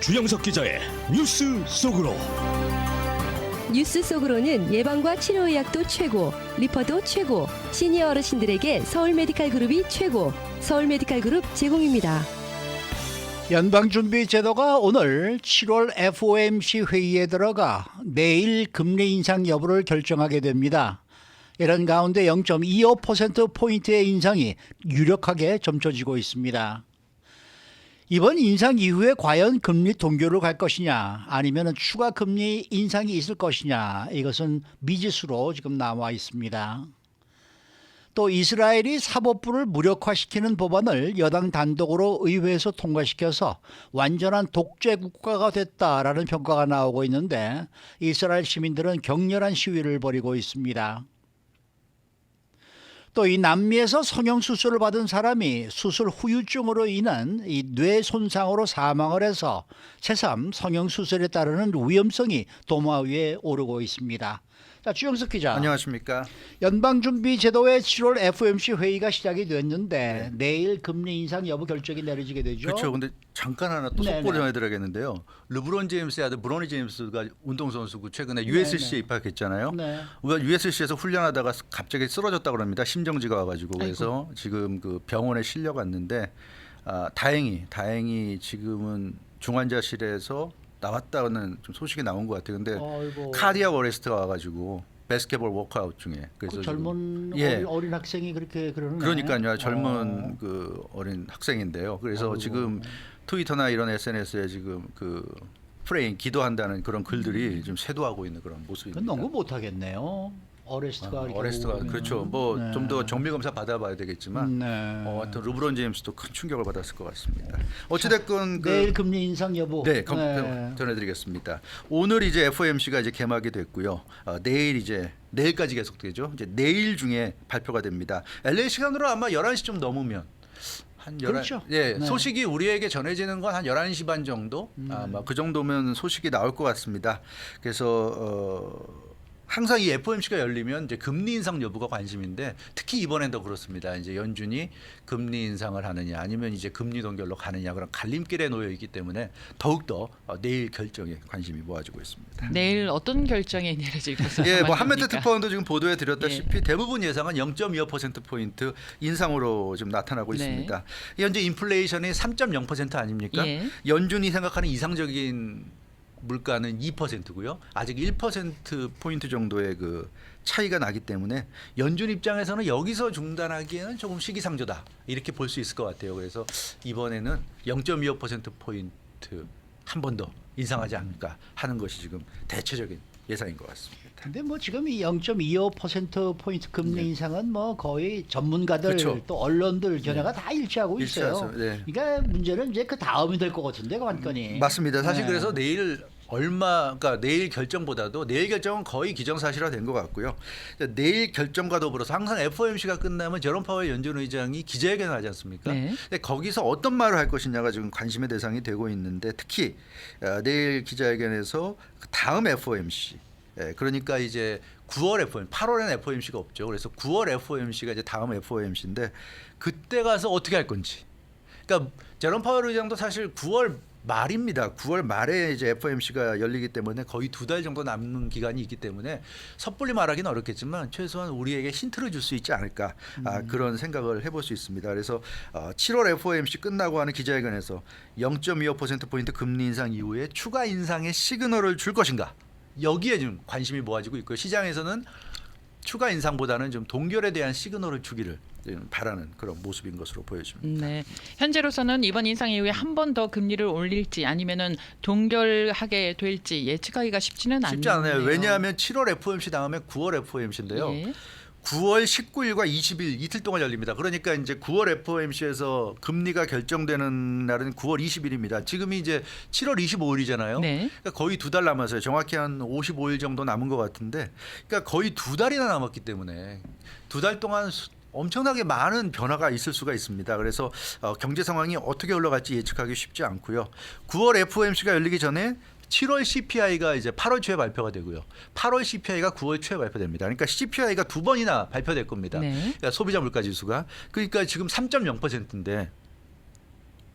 주영석 기자의 뉴스 속으로 뉴스 속으로는 예방과 치료 의학도 최고, 리퍼도 최고, 시니어 어르신들에게 서울 메디칼 그룹이 최고, 서울 메디칼 그룹 제공입니다. 연방준비제도가 오늘 7월 FOMC 회의에 들어가 내일 금리 인상 여부를 결정하게 됩니다. 이런 가운데 0.25%포인트의 인상이 유력하게 점쳐지고 있습니다. 이번 인상 이후에 과연 금리 동결로 갈 것이냐 아니면 추가 금리 인상이 있을 것이냐 이것은 미지수로 지금 나와 있습니다. 또 이스라엘이 사법부를 무력화시키는 법안을 여당 단독으로 의회에서 통과시켜서 완전한 독재 국가가 됐다라는 평가가 나오고 있는데 이스라엘 시민들은 격렬한 시위를 벌이고 있습니다. 또 이 남미에서 성형 수술을 받은 사람이 수술 후유증으로 인한 이 뇌 손상으로 사망을 해서 새삼 성형 수술에 따르는 위험성이 도마 위에 오르고 있습니다. 자, 주영석 기자. 안녕하십니까? 연방준비제도의 7월 FOMC 회의가 시작이 됐는데 내일 금리 인상 여부 결정이 내려지게 되죠. 그렇죠. 근데 잠깐 하나 또. 속보를 전해드려야겠는데요. 르브론 제임스의 아들 브로니 제임스가 운동선수고 최근에 USC에 입학했잖아요. 네. 우리가 USC에서 훈련하다가 갑자기 쓰러졌다 그럽니다. 심정지가 와가지고 그래서 지금 그 병원에 실려갔는데 아, 다행히 다행히 지금은 중환자실에서 나왔다는 좀 소식이 나온 것 같아요. 근데 아이고. 카디아 어레스트가 와가지고 바스켓볼 워크아웃 중에 그 그래서 젊은 지금- 예. 어린, 학생이 그렇게 그러는 그러니까요 젊은 그 어린 학생인데요. 그래서 아이고. 지금 트위터나 이런 SNS에 지금 그 프레임 기도한다는 그런 글들이 좀 쇄도하고 있는 그런 그 모습입니다. 농구 못 하겠네요. 어레스트가 이렇게 어레스트가. 그렇죠. 뭐 네. 좀더 정밀 검사 받아봐야 되겠지만 네. 어, 하여튼 르브론 제임스도 큰 충격을 받았을 것 같습니다. 어찌됐건 그 내일 금리 인상 여부. 네, 검, 전해드리겠습니다. 오늘 이제 FOMC가 이제 개막이 됐고요. 어, 내일 이제 내일까지 계속되죠. 이제 내일 중에 발표가 됩니다. LA 시간으로 아마 11시 좀 넘으면 한 11, 그렇죠. 예, 네. 소식이 우리에게 전해지는 건 한 11시 반 정도? 음. 아마 그 정도면 소식이 나올 것 같습니다. 그래서 어 항상 이 FOMC가 열리면 이제 금리 인상 여부가 관심인데 특히 이번엔 더 그렇습니다. 이제 연준이 금리 인상을 하느냐 아니면 이제 금리 동결로 가느냐 그런 갈림길에 놓여 있기 때문에 더욱 더 어, 내일 결정에 관심이 모아지고 있습니다. 내일 어떤 결정이 내려질 것으로 예, 뭐 한메트 전망됩니까? 특파원도 지금 보도해 드렸다시피 예. 대부분 예상은 0.25% 포인트 인상으로 지금 나타나고 네. 있습니다. 현재 인플레이션이 3.0% 아닙니까? 예. 연준이 생각하는 이상적인 물가는 2%고요. 아직 1% 포인트 정도의 그 차이가 나기 때문에 연준 입장에서는 여기서 중단하기에는 조금 시기상조다 이렇게 볼 수 있을 것 같아요. 그래서 이번에는 0.25% 포인트 한 번 더 인상하지 않을까 하는 것이 지금 대체적인 예상인 것 같습니다. 근데 뭐 지금 이 0.25% 포인트 금리 인상은 뭐 거의 전문가들 네. 그렇죠. 또 언론들 견해가 다 일치하고 있어요. 일치하죠. 네. 그러니까 문제는 이제 그 다음이 될 것 같은데 관건이. 맞습니다. 사실 네. 그래서 내일 얼마 그러니까 내일 결정보다도 내일 결정은 거의 기정사실화 된 것 같고요. 내일 결정과 더불어서 항상 FOMC가 끝나면 제롬 파월 연준 의장이 기자회견을 하지 않습니까? 네. 근데 거기서 어떤 말을 할 것이냐가 지금 관심의 대상이 되고 있는데 특히 어, 내일 기자회견에서 그 다음 FOMC 예, 그러니까 이제 9월 FOMC, 8월에는 FOMC가 없죠. 그래서 9월 FOMC가 이제 다음 FOMC인데 그때 가서 어떻게 할 건지. 그러니까 제롬 파월 의장도 사실 9월 말입니다. 9월 말에 이제 FOMC가 열리기 때문에 거의 두 달 정도 남는 기간이 있기 때문에 섣불리 말하기는 어렵겠지만 최소한 우리에게 힌트를 줄 수 있지 않을까 아, 그런 생각을 해볼 수 있습니다. 그래서 어, 7월 FOMC 끝나고 하는 기자회견에서 0.25% 포인트 금리 인상 이후에 추가 인상의 시그널을 줄 것인가 여기에 좀 관심이 모아지고 있고요. 시장에서는 추가 인상보다는 좀 동결에 대한 시그널을 주기를 좀 바라는 그런 모습인 것으로 보여집니다. 네. 현재로서는 이번 인상 이후에 한 번 더 금리를 올릴지 아니면은 동결하게 될지 예측하기가 쉽지는 않네요. 쉽지 않아요. 왜냐하면 7월 FOMC 다음에 9월 FOMC인데요. 예. 9월 19일과 20일 이틀 동안 열립니다. 그러니까 이제 9월 FOMC에서 금리가 결정되는 날은 9월 20일입니다. 지금이 이제 7월 25일이잖아요. 네. 그러니까 거의 두 달 남았어요. 정확히 한 55일 정도 남은 것 같은데, 그러니까 거의 두 달이나 남았기 때문에 두 달 동안 수- 엄청나게 많은 변화가 있을 수가 있습니다. 그래서 어, 경제 상황이 어떻게 올라갈지 예측하기 쉽지 않고요. 9월 FOMC가 열리기 전에 7월 CPI가 이제 8월 초에 발표가 되고요. 8월 CPI가 9월 초에 발표됩니다. 그러니까 CPI가 두 번이나 발표될 겁니다. 네. 그러니까 소비자 물가 지수가 그러니까 지금 3.0%인데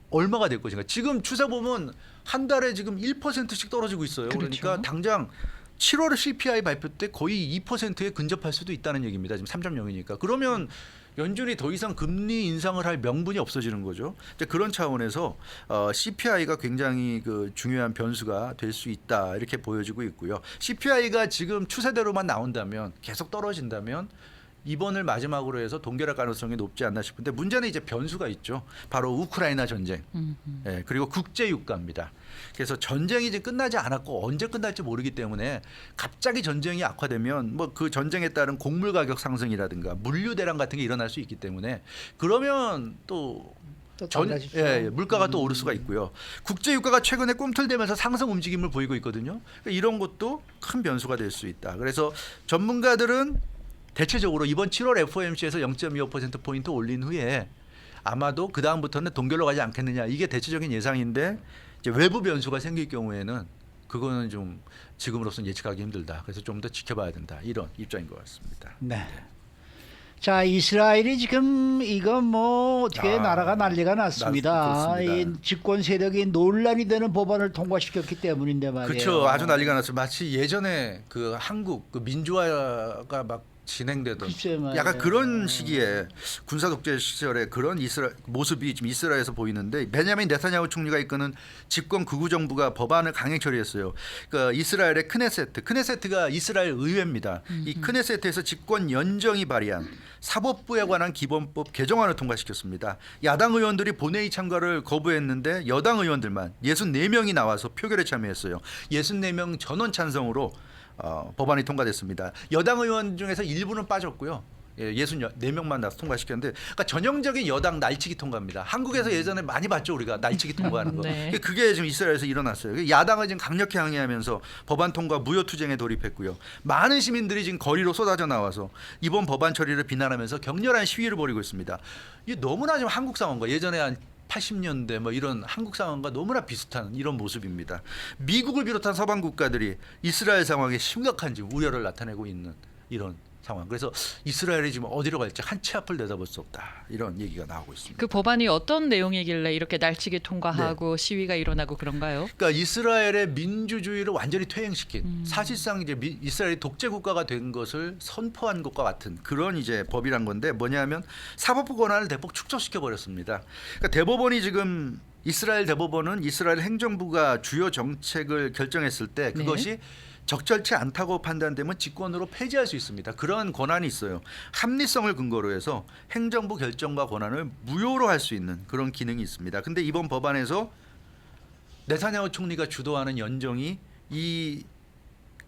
얼마가 될 것인가. 지금 추세 보면 한 달에 지금 1%씩 떨어지고 있어요. 그러니까 그렇죠. 당장 7월에 CPI 발표 때 거의 2%에 근접할 수도 있다는 얘기입니다. 지금 3.0이니까. 그러면 연준이 더 이상 금리 인상을 할 명분이 없어지는 거죠. 이제 그런 차원에서 어, CPI가 굉장히 그 중요한 변수가 될 수 있다 이렇게 보여지고 있고요. CPI가 지금 추세대로만 나온다면 계속 떨어진다면 이번을 마지막으로 해서 동결할 가능성이 높지 않나 싶은데 문제는 이제 변수가 있죠. 바로 우크라이나 전쟁. 예, 그리고 국제 유가입니다. 그래서 전쟁이 이제 끝나지 않았고 언제 끝날지 모르기 때문에 갑자기 전쟁이 악화되면 뭐 그 전쟁에 따른 곡물 가격 상승이라든가 물류 대란 같은 게 일어날 수 있기 때문에 그러면 또또 전. 예, 예, 물가가 또 오를 수가 있고요. 국제 유가가 최근에 꿈틀대면서 상승 움직임을 보이고 있거든요. 그러니까 이런 것도 큰 변수가 될 수 있다. 그래서 전문가들은 대체적으로 이번 7월 FOMC에서 0.25% 포인트 올린 후에 아마도 그 다음부터는 동결로 가지 않겠느냐 이게 대체적인 예상인데 이제 외부 변수가 생길 경우에는 그거는 좀 지금으로서는 예측하기 힘들다. 그래서 좀 더 지켜봐야 된다. 이런 입장인 것 같습니다. 네. 자 이스라엘이 지금 이거 뭐 어떻게 아, 나라가 난리가 났습니다. 이 집권 세력이 논란이 되는 법안을 통과시켰기 때문인데 말이에요. 그렇죠. 아주 난리가 났어요. 마치 예전에 그 한국 그 민주화가 막 진행되던. 약간 그런 시기에 군사 독재 시절에 그런 이스라 모습이 지금 이스라엘에서 보이는데 베냐민 네타냐후 총리가 이끄는 집권 극우 정부가 법안을 강행 처리했어요. 그러니까 이스라엘의 크네세트, 크네세트가 이스라엘 의회입니다. 이 크네세트에서 집권 연정이 발의한 사법부에 관한 기본법 개정안을 통과시켰습니다. 야당 의원들이 본회의 참가를 거부했는데 여당 의원들만 64명이 나와서 표결에 참여했어요. 64명 전원 찬성으로 어, 법안이 통과됐습니다. 여당 의원 중에서 일부는 빠졌고요. 예, 64명만 나서 통과시켰는데 그러니까 전형적인 여당 날치기 통과입니다. 한국에서 예전에 많이 봤죠 우리가 날치기 통과하는 거. 네. 그게 지금 이스라엘에서 일어났어요. 야당은 지금 강력히 항의하면서 법안 통과 무효 투쟁에 돌입했고요. 많은 시민들이 지금 거리로 쏟아져 나와서 이번 법안 처리를 비난하면서 격렬한 시위를 벌이고 있습니다. 이게 너무나 지금 한국 상황과 예전에 한 80년대 뭐 이런 한국 상황과 너무나 비슷한 이런 모습입니다. 미국을 비롯한 서방 국가들이 이스라엘 상황에 심각한 지금 우려를 나타내고 있는 이런 상황. 그래서 이스라엘이 지금 어디로 갈지 한 치 앞을 내다볼 수 없다. 이런 얘기가 나오고 있습니다. 그 법안이 어떤 내용이길래 이렇게 날치기 네. 통과하고 시위가 일어나고 그런가요? 그러니까 이스라엘의 민주주의를 완전히 퇴행시킨 사실상 이제 미, 이스라엘이 독재 국가가 된 것을 선포한 것과 같은 그런 이제 법이란 건데 뭐냐면 사법부 권한을 대폭 축소시켜 버렸습니다. 그러니까 대법원이 지금 이스라엘 대법원은 이스라엘 행정부가 주요 정책을 결정했을 때 그것이 적절치 않다고 판단되면 직권으로 폐지할 수 있습니다. 그런 권한이 있어요. 합리성을 근거로 해서 행정부 결정과 권한을 무효로 할 수 있는 그런 기능이 있습니다. 근데 이번 법안에서 네타냐후 총리가 주도하는 연정이 이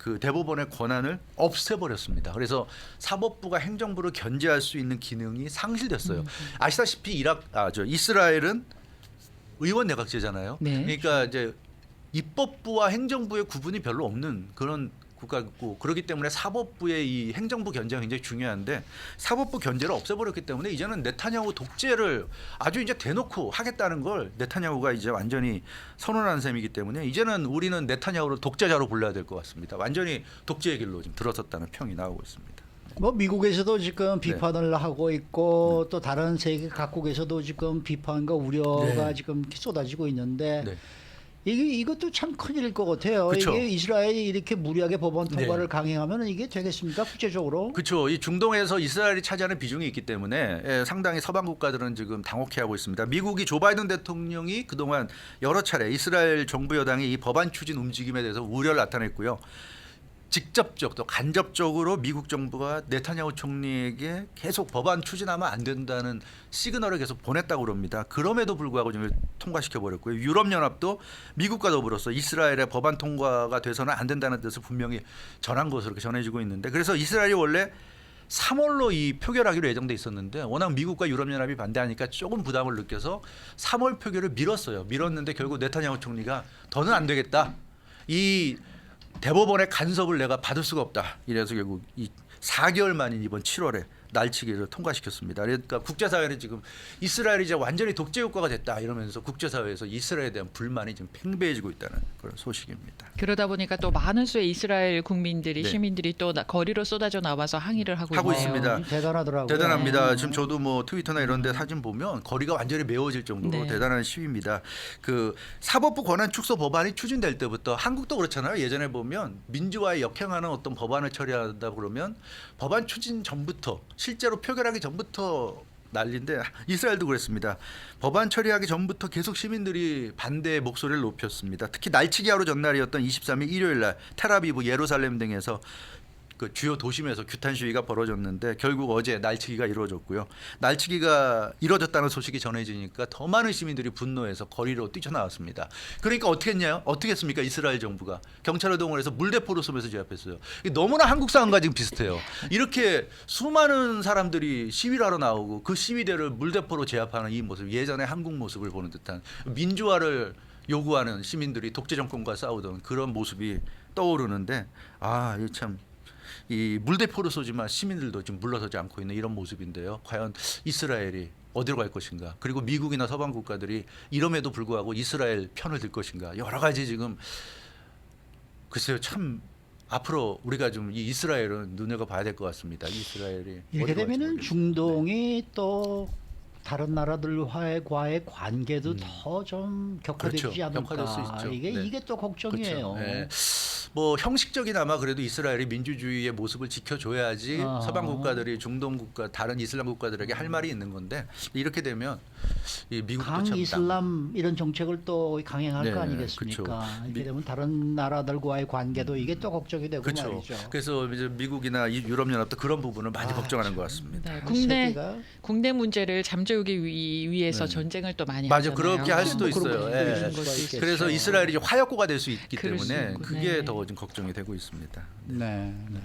그 대법원의 권한을 없애버렸습니다. 그래서 사법부가 행정부를 견제할 수 있는 기능이 상실됐어요. 아시다시피 이락 아저 이스라엘은 의원 내각제잖아요. 네. 그러니까 이제 입법부와 행정부의 구분이 별로 없는 그런 국가고 그렇기 때문에 사법부의 이 행정부 견제가 굉장히 중요한데 사법부 견제를 없애버렸기 때문에 이제는 네타냐후 독재를 아주 이제 대놓고 하겠다는 걸 네타냐후가 이제 완전히 선언한 셈이기 때문에 이제는 우리는 네타냐후를 독재자로 불러야 될 것 같습니다. 완전히 독재의 길로 지금 들어섰다는 평이 나오고 있습니다. 뭐 미국에서도 네. 지금 비판을 하고 있고 또 다른 세계 각국에서도 지금 비판과 우려가 네. 지금 쏟아지고 있는데 네. 이게 이것도 참 큰일일 것 같아요. 그쵸. 이게 이스라엘이 이렇게 무리하게 법원 네. 통과를 강행하면 이게 되겠습니까 국제적으로? 그렇죠. 이 중동에서 이스라엘이 차지하는 비중이 있기 때문에 예, 상당히 서방 국가들은 지금 당혹해 하고 있습니다. 미국이 조 바이든 대통령이 그동안 여러 차례 이스라엘 정부 여당이 이 법안 추진 움직임에 대해서 우려를 나타냈고요. 직접적 또 간접적으로 미국 정부가 네타냐후 총리에게 계속 법안 추진하면 안 된다는 시그널을 계속 보냈다고 그럽니다. 그럼에도 불구하고 지금 통과시켜 버렸고요. 유럽 연합도 미국과 더불어서 이스라엘의 법안 통과가 돼서는 안 된다는 뜻을 분명히 전한 것으로 이렇게 전해지고 있는데 그래서 이스라엘이 원래 3월로 이 표결하기로 예정돼 있었는데 워낙 미국과 유럽 연합이 반대하니까 조금 부담을 느껴서 3월 표결을 미뤘어요. 미뤘는데 결국 네타냐후 총리가 더는 안 되겠다. 이 대법원의 간섭을 내가 받을 수가 없다. 이래서 결국 이 4개월 만인 이번 7월에 날치기를 통과시켰습니다. 그러니까 국제사회는 지금 이스라엘이 이제 완전히 독재 국가가 됐다 이러면서 국제사회에서 이스라엘에 대한 불만이 지금 팽배해지고 있다는 그런 소식입니다. 그러다 보니까 또 많은 수의 이스라엘 국민들이 네. 시민들이 또 나- 거리로 쏟아져 나와서 항의를 하고, 하고. 있습니다. 대단하더라고요. 대단합니다. 지금 저도 뭐 트위터나 이런 데 사진 보면 거리가 완전히 메워질 정도로 네. 대단한 시위입니다. 그 사법부 권한 축소 법안이 추진될 때부터 한국도 그렇잖아요. 예전에 보면 민주화에 역행하는 어떤 법안을 처리하다 그러면 법안 추진 전부터 실제로 표결하기 전부터 난리인데 이스라엘도 그랬습니다. 법안 처리하기 전부터 계속 시민들이 반대의 목소리를 높였습니다. 특히 날치기 하루 전날이었던 23일 일요일 날 테라비브, 예루살렘 등에서 그 주요 도심에서 규탄 시위가 벌어졌는데 결국 어제 날치기가 이루어졌고요. 날치기가 이루어졌다는 소식이 전해지니까 더 많은 시민들이 분노해서 거리로 뛰쳐나왔습니다. 그러니까 어떻게 했냐? 어떻게 했습니까? 이스라엘 정부가 경찰을 동원해서 물대포로 쏘면서 제압했어요. 너무나 한국 상황과 지금 비슷해요. 이렇게 수많은 사람들이 시위를 하러 나오고 그 시위대를 물대포로 제압하는 이 모습 예전에 한국 모습을 보는 듯한 민주화를 요구하는 시민들이 독재 정권과 싸우던 그런 모습이 떠오르는데 아, 이참 이 물대포로 쏘지만 시민들도 지금 물러서지 않고 있는 이런 모습인데요. 과연 이스라엘이 어디로 갈 것인가? 그리고 미국이나 서방 국가들이 이럼에도 불구하고 이스라엘 편을 들 것인가? 여러 가지 지금 글쎄요 참 앞으로 우리가 좀 이 이스라엘은 눈여겨 봐야 될 것 같습니다. 이스라엘이 이렇게 되면은. 중동이 또 다른 나라들과의 관계도 더좀 격화되지 음. 그렇죠. 않을까. 격화될 수 있죠. 이게 네. 이게 또 걱정이에요. 그렇죠. 예. 뭐 형식적이나마 그래도 이스라엘이 민주주의의 모습을 지켜줘야지 아. 서방 국가들이 중동 국가 다른 이슬람 국가들에게 할 말이 있는 건데 이렇게 되면 이 미국도 참강 이슬람 이런 정책을 또 강행할 네, 거 아니겠습니까? 그렇죠. 이렇게 미- 되면 다른 나라들과의 관계도 이게 또 걱정이 되고 그렇죠. 말이죠. 그래서 이제 미국이나 이 유럽 연합도 그런 부분을 많이 아, 걱정하는 것 같습니다. 네, 이 국내 세계가 국내 문제를 잠재우기 위, 위해서 네. 전쟁을 또 많이 맞아. 그렇게 할 수도 뭐 있어요. 예. 그래서 이스라엘이 화약고가 될 수 있기 때문에 그게 네. 더좀 걱정이 되고 있습니다. 네, 네.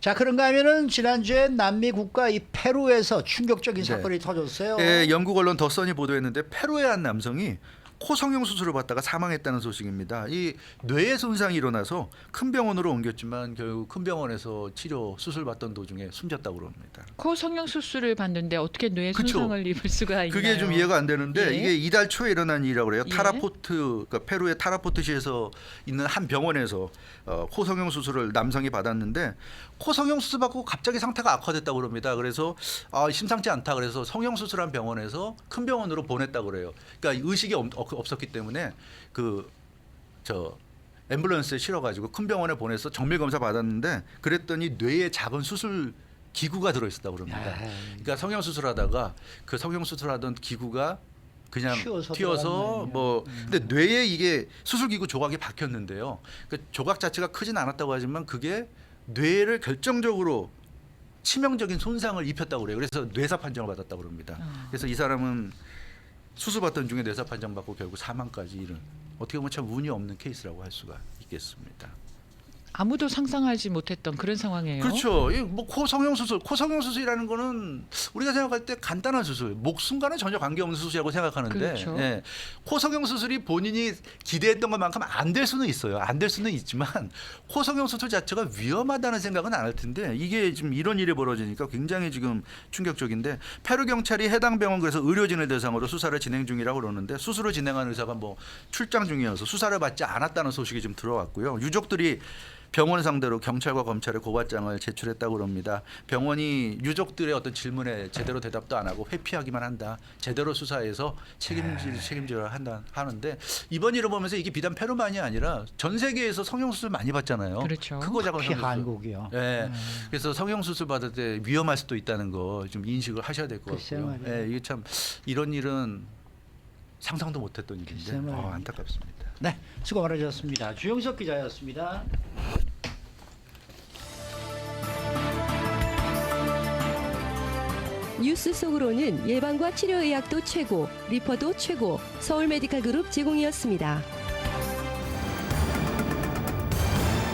자 그런가 하면은 지난주에 남미 국가 이 페루에서 충격적인 네. 사건이 터졌어요. 예, 영국 언론 더 선이 보도했는데 페루의 한 남성이 코 성형 수술을 받다가 사망했다는 소식입니다. 이 뇌에 손상이 일어나서 큰 병원으로 옮겼지만 결국 큰 병원에서 치료 수술 받던 도중에 숨졌다고 그럽니다. 코 성형 수술을 받는데 어떻게 그쵸. 손상을 입을 수가 있나요? 그게 좀 이해가 안 되는데 예. 이게 이달 초에 일어난 일이라고 그래요. 예. 타라포트 그러니까 페루의 타라포트시에서 있는 한 병원에서 어, 코 성형 수술을 남성이 받았는데 코 성형 수술 받고 갑자기 상태가 악화됐다고 그럽니다. 그래서 아, 심상치 않다. 그래서 성형 수술한 병원에서 큰 병원으로 보냈다고 그래요. 그러니까 의식이 없, 없었기 때문에 그저 앰뷸런스에 실어가지고 큰 병원에 보내서 정밀 검사 받았는데 그랬더니 뇌에 작은 수술 기구가 들어있었다고 그럽니다. 야, 그러니까 성형 수술하다가 그 성형 수술하던 기구가 그냥 튀어서 튀어서, 뭐 근데 뇌에 이게 수술 기구 조각이 박혔는데요. 그 조각 자체가 크진 않았다고 하지만 그게 뇌를 결정적으로 치명적인 손상을 입혔다고 그래요. 그래서 뇌사 판정을 받았다고 그럽니다. 아. 그래서 이 사람은 수술 받던 중에 뇌사 판정 받고 결국 사망까지 이른 어떻게 보면 참 운이 없는 케이스라고 할 수가 있겠습니다. 아무도 상상하지 못했던 그런 상황이에요. 그렇죠. 뭐 코 성형 수술, 코 성형 수술이라는 거는 우리가 생각할 때 간단한 수술, 목숨과는 전혀 관계없는 수술이라고 생각하는데, 그렇죠. 예, 코 성형 수술이 본인이 기대했던 것만큼 안 될 수는 있어요. 안 될 수는 있지만 코 성형 수술 자체가 위험하다는 생각은 안 할 텐데 이게 지금 이런 일이 벌어지니까 굉장히 지금 충격적인데 페루 경찰이 해당 병원 그래서 의료진을 대상으로 수사를 진행 중이라고 그러는데 수술을 진행한 의사가 뭐 출장 중이어서 수사를 받지 않았다는 소식이 좀 들어왔고요. 유족들이 병원 상대로 경찰과 검찰에 고발장을 제출했다고 그럽니다. 병원이 유족들의 어떤 질문에 제대로 대답도 안 하고 회피하기만 한다. 제대로 수사해서 책임질 책임져야 한다 하는데 이번 일을 보면서 이게 비단 페루만이 아니라 전 세계에서 성형 수술 많이 받잖아요. 그렇죠. 크고 작은 특히 성형 수술. 한국이요. 예. 그래서 성형 수술 받을 때 위험할 수도 있다는 거 좀 인식을 하셔야 될 것 글쎄 같고요. 말이에요. 예, 이게 참 이런 일은 상상도 못했던 일인데. 어, 안타깝습니다. 네, 수고 많으셨습니다. 주영석 기자였습니다. 뉴스 속으로는 예방과 치료 의학도 최고, 리퍼도 최고, 서울 메디칼 그룹 제공이었습니다.